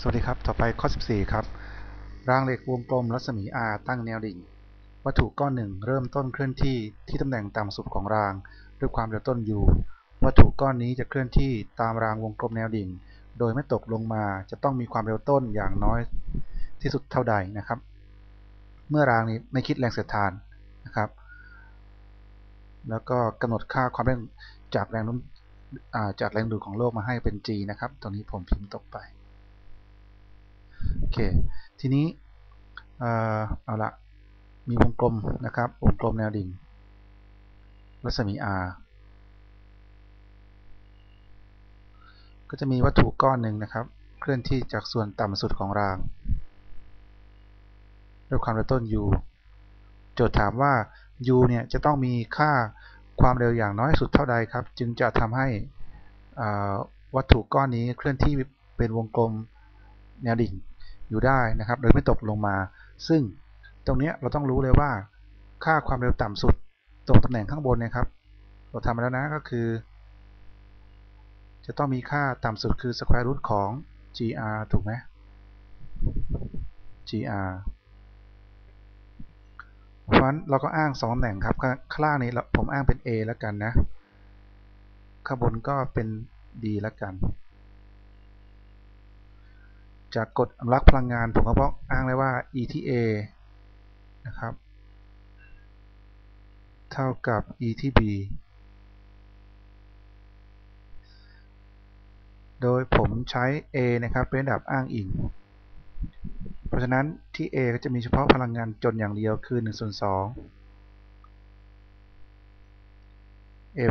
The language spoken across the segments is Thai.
สวัสดีครับ ต่อไปข้อ 14 ครับ ร่างเหล็กวงกลมรัศมี r ตั้งแนวดิ่ง วัตถุก้อนหนึ่งเริ่มต้นเคลื่อนที่ที่ตำแหน่งต่ำสุดของราง ด้วยความเร็วต้น u วัตถุก้อนนี้จะเคลื่อนที่ตามรางวงกลมแนวดิ่ง โดยไม่ตกลงมาจะต้องมีความเร็วต้นอย่างน้อยที่สุดเท่าใดนะครับ เมื่อรางนี้ไม่คิดแรงเสียดทานนะครับ แล้วก็กำหนดค่าความเร่งจากแรงโน้มจากแรงดูดของโลกมาให้เป็น g นะครับ ตรงนี้ผมพิมพ์ตกไป อเคทีนี้เอาละมีวงกลมนะครับวงกลมแนวดิ่ง รัศมี r ก็จะมีวัตถุก้อนหนึ่งนะครับ เคลื่อนที่จากส่วนต่ำสุดของรางด้วยความเร็วต้น u โจทย์ถามว่า u เนี่ยจะต้องมีค่าความเร็วอย่างน้อยสุดเท่าใดครับ จึงจะทำให้วัตถุก้อนนี้เคลื่อนที่เป็นวงกลมแนวดิ่ง อยู่ได้นะครับ โดยไม่ตกลงมา ซึ่งตรงนี้เราต้องรู้เลยว่า ค่าความเร็วต่ำสุดตรงตำแหน่งข้างบนนะครับ เราทำมาแล้วนะก็คือ จะต้องมีค่าต่ำสุดคือ square root ของ gr ถูกไหม gr เพราะฉะนั้นเราก็อ้างสองตำแหน่งครับ ข้างล่างนี้ผมอ้างเป็น a แล้วกันนะ ข้างบนก็เป็น d แล้วกัน จากกฎอนุรักษ์พลังงานผมก็บอกอ้างเลยว่า ETA นะครับ เท่ากับ ETB โดยผมใช้ A นะครับเป็นระดับอ้างอิง เพราะฉะนั้นที่ A ก็จะมีเฉพาะพลังงานจนอย่างเดียวคือ1ส่วน2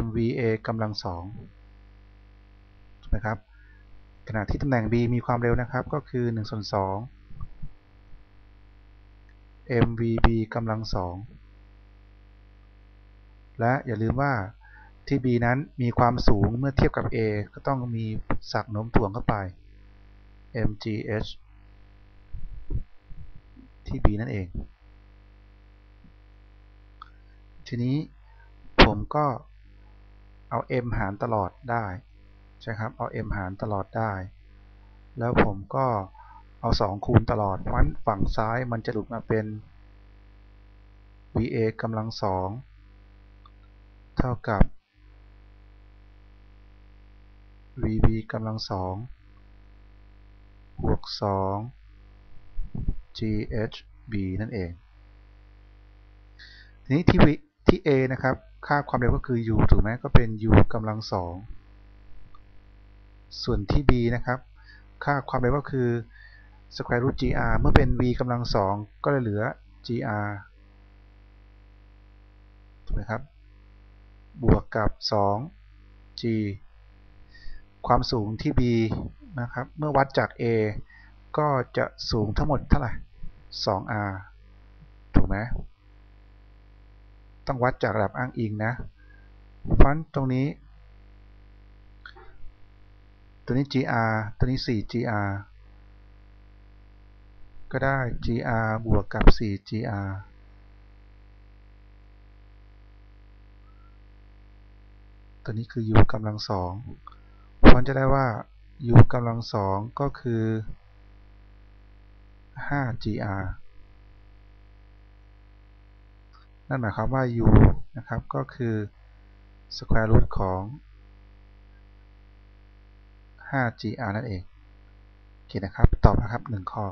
MVA กำลัง2นะครับ ขณะที่ตำแหน่ง b มีความเร็วนะครับก็คือ1ส่วน2 mvb กำลัง2และอย่าลืมว่าที่ b นั้นมีความสูงเมื่อเทียบกับ a ก็ต้องมีสักโน้มถ่วงเข้าไป mgh ที่ b นั่นเอง ทีนี้ผมก็เอา m หารตลอดได้ ใช่ครับเอา m หารตลอดได้ แล้วผมก็เอา 2 คูณตลอดเพราะนฝั่งซ้ายมันจะหลุดมาเป็น va กำลังสองเท่ากับ vb กำลังสองบวก2 ghb นั่นเอง ทีนี้ที่ที่ a นะครับ ค่าความเร็วก็คือ u ถูกไหมก็เป็น u กำลังสอง ส่วนที่ b นะครับ ค่าความเร็วก็คือ square root gr เมื่อเป็น v กำลังสองก็เลยเหลือ gr ถูกไหมครับ บวกกับ 2 g ความสูงที่ b นะครับ เมื่อวัดจาก a ก็จะสูงทั้งหมดเท่าไหร่ 2r ถูกไหมต้องวัดจากระดับอ้างอิงนะ เพราะตรงนี้ ตัวนี้ gr ตัวนี้ 4gr ก็ได้ gr บวกกับ 4gr ตัวนี้คือ u กำลังสองพรจะได้ว่า u กำลังสองก็คือ 5gr นั่นหมายความว่า u นะครับก็คือ square root ของ 5gr นั่นเองโอเคนะครับ ตอบนะครับ 1 ข้อ